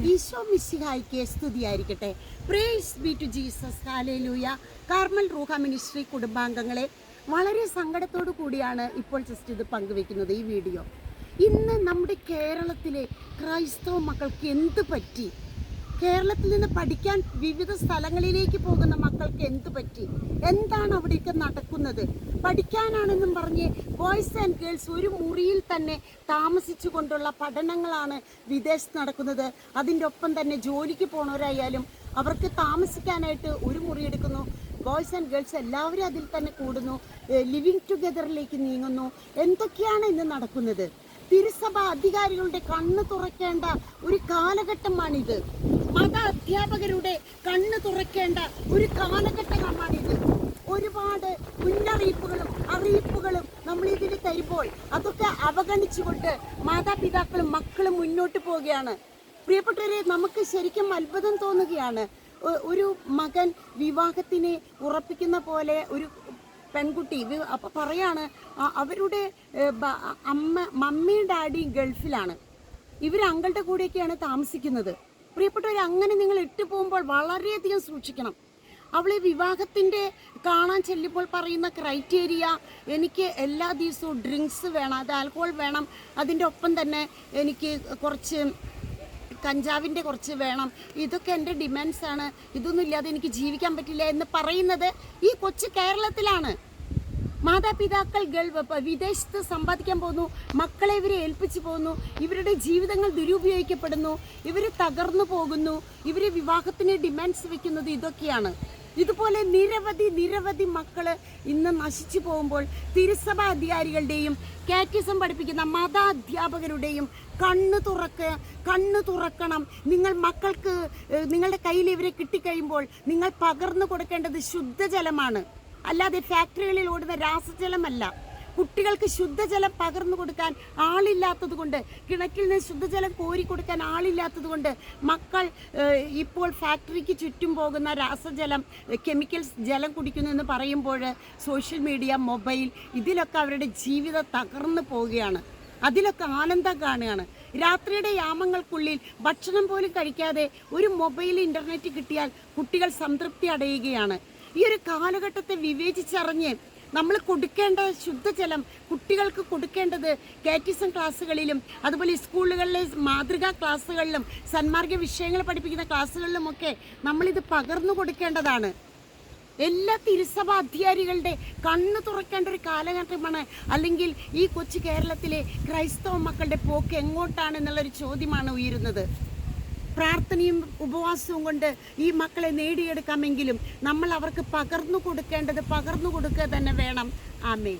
ഈശോ മിസ്സിഹായിക്ക് സ്തുതിയായിരിക്കട്ടെ. Praise be to Jesus hallelujah Carmel Ruha ministry കുടുംബാംഗങ്ങളെ വളരെ സങ്കടത്തോടു കൂടിയാണ് ഇപ്പോൾ ജസ്റ്റ് ഇത് പങ്കുവെക്കുന്നത് ഈ വീഡിയോ ഇന്ന് നമ്മുടെ കേരളത്തിലെ ക്രൈസ്തവ മക്കൾക്ക് എന്ത് പറ്റി? കേരളത്തിൽ നിന്ന് പഠിക്കാൻ വിവിധ സ്ഥലങ്ങളിലേക്ക് പോകുന്ന മക്കൾക്ക് എന്ത് പറ്റി? എന്താണ് അവിടെയൊക്കെ നടക്കുന്നത്? പഠിക്കാനാണെന്നും പറഞ്ഞ് ബോയ്സ് ആൻഡ് ഗേൾസ് ഒരു മുറിയിൽ തന്നെ താമസിച്ചു കൊണ്ടുള്ള പഠനങ്ങളാണ് വിദേശത്ത് നടക്കുന്നത്. അതിന്റെ ഒപ്പം തന്നെ ജോലിക്ക് പോണവരായാലും അവർക്ക് താമസിക്കാനായിട്ട് ഒരു മുറി എടുക്കുന്നു. ബോയ്സ് ആൻഡ് ഗേൾസ് എല്ലാവരും അതിൽ തന്നെ കൂടുന്നു. ലിവിങ് ടുഗദറിലേക്ക് നീങ്ങുന്നു. എന്തൊക്കെയാണ് ഇന്ന് നടക്കുന്നത്? തിരുസഭ അധികാരികളുടെ കണ്ണ് തുറക്കേണ്ട ഒരു കാലഘട്ടമാണിത്. മത അധ്യാപകരുടെ കണ്ണ് തുറക്കേണ്ട ഒരു കാലഘട്ടമാണിത് ഒരുപാട് മുന്നറിയിപ്പുകളും അറിയിപ്പുകളും നമ്മൾ ഇതിൽ തരുമ്പോൾ അതൊക്കെ അവഗണിച്ചുകൊണ്ട് മാതാപിതാക്കളും മക്കളും മുന്നോട്ട് പോവുകയാണ്. പ്രിയപ്പെട്ടവരെ നമുക്ക് ശരിക്കും അത്ഭുതം തോന്നുകയാണ്. ഒരു മകൻ വിവാഹത്തിനെ ഉറപ്പിക്കുന്ന പോലെ ഒരു പെൺകുട്ടി ഇത് പറയാണ് അവരുടെ അമ്മ മമ്മിയും ഡാഡിയും ഗൾഫിലാണ്. ഇവർ അങ്കളുടെ കൂടെയൊക്കെയാണ് താമസിക്കുന്നത്. പ്രിയപ്പെട്ടവർ അങ്ങനെ നിങ്ങൾ ഇട്ടു പോകുമ്പോൾ വളരെയധികം സൂക്ഷിക്കണം. അവളെ വിവാഹത്തിന്റെ കാണാൻ ചെല്ലുമ്പോൾ പറയുന്ന ക്രൈറ്റീരിയ എനിക്ക് എല്ലാ ദിവസവും ഡ്രിങ്ക്സ് വേണം അത് ആൽക്കോൾ വേണം അതിന്റെ ഒപ്പം തന്നെ എനിക്ക് കുറച്ച് കഞ്ചാവിന്റെ കുറച്ച് വേണം ഇതൊക്കെ എന്റെ ഡിമാൻഡ്സാണ് ഇതൊന്നും ഇല്ലാതെ എനിക്ക് ജീവിക്കാൻ പറ്റില്ല എന്ന് പറയുന്നത് ഈ കൊച്ചു കേരളത്തിലാണ്. മാതാപിതാക്കൾ വിദേശത്ത് സമ്പാദിക്കാൻ പോകുന്നു. മക്കളെ ഇവരെ ഏൽപ്പിച്ചു പോകുന്നു. ഇവരുടെ ജീവിതങ്ങൾ ദുരുപയോഗിക്കപ്പെടുന്നു. ഇവർ തകർന്നു പോകുന്നു. ഇവർ വിവാഹത്തിന് ഡിമാൻഡ്സ് വെക്കുന്നത് ഇതൊക്കെയാണ്. ഇതുപോലെ നിരവധി നിരവധി മക്കൾ ഇന്ന് നശിച്ചു പോകുമ്പോൾ തിരുസഭ അധികാരികളുടെയും കാറ്റിസം പഠിപ്പിക്കുന്ന മത അധ്യാപകരുടെയും കണ്ണ് തുറക്ക് കണ്ണ് തുറക്കണം. നിങ്ങൾ മക്കൾക്ക് നിങ്ങളുടെ കയ്യിൽ ഇവരെ കിട്ടിക്കഴിയുമ്പോൾ നിങ്ങൾ പകർന്നു കൊടുക്കേണ്ടത് ശുദ്ധജലമാണ്. അല്ലാതെ ഫാക്ടറികളിൽ ഓടുന്ന രാസജലമല്ല. കുട്ടികൾക്ക് ശുദ്ധജലം പകർന്നു കൊടുക്കാൻ ആളില്ലാത്തത് കൊണ്ട് കിണറ്റിൽ നിന്ന് ശുദ്ധജലം കോരി കൊടുക്കാൻ ആളില്ലാത്തത് കൊണ്ട് മക്കൾ ഇപ്പോൾ ഫാക്ടറിക്ക് ചുറ്റും പോകുന്ന രാസജലം കെമിക്കൽസ് ജലം കുടിക്കുന്നു എന്ന് പറയുമ്പോൾ സോഷ്യൽ മീഡിയ മൊബൈൽ ഇതിലൊക്കെ അവരുടെ ജീവിതം തകർന്നു പോവുകയാണ്. അതിലൊക്കെ ആനന്ദം കാണുകയാണ്. രാത്രിയുടെ യാമങ്ങൾക്കുള്ളിൽ ഭക്ഷണം പോലും കഴിക്കാതെ ഒരു മൊബൈൽ ഇന്റർനെറ്റ് കിട്ടിയാൽ കുട്ടികൾ സംതൃപ്തി അടയുകയാണ്. ഈ ഒരു കാലഘട്ടത്തെ വിവേചിച്ചറിഞ്ഞ് നമ്മൾ കൊടുക്കേണ്ട ശുദ്ധജലം കുട്ടികൾക്ക് കൊടുക്കേണ്ടത് കാറ്റിസം ക്ലാസ്സുകളിലും അതുപോലെ സ്കൂളുകളിലെ മാതൃകാ ക്ലാസ്സുകളിലും സന്മാർഗ വിഷയങ്ങൾ പഠിപ്പിക്കുന്ന ക്ലാസ്സുകളിലുമൊക്കെ നമ്മളിത് പകർന്നു കൊടുക്കേണ്ടതാണ്. എല്ലാ തിരുസഭ അധികാരികളുടെ കണ്ണ് തുറക്കേണ്ട ഒരു കാലഘട്ടമാണ്. അല്ലെങ്കിൽ ഈ കൊച്ചു കേരളത്തിലെ ക്രൈസ്തവ മക്കളുടെ പോക്ക് എങ്ങോട്ടാണ് എന്നുള്ളൊരു ചോദ്യമാണ് ഉയരുന്നത്. പ്രാർത്ഥനയും ഉപവാസവും കൊണ്ട് ഈ മക്കളെ നേടിയെടുക്കാമെങ്കിലും നമ്മൾ അവർക്ക് പകർന്നു കൊടുക്കേണ്ടത് പകർന്നു കൊടുക്കുക തന്നെ വേണം. ആമേ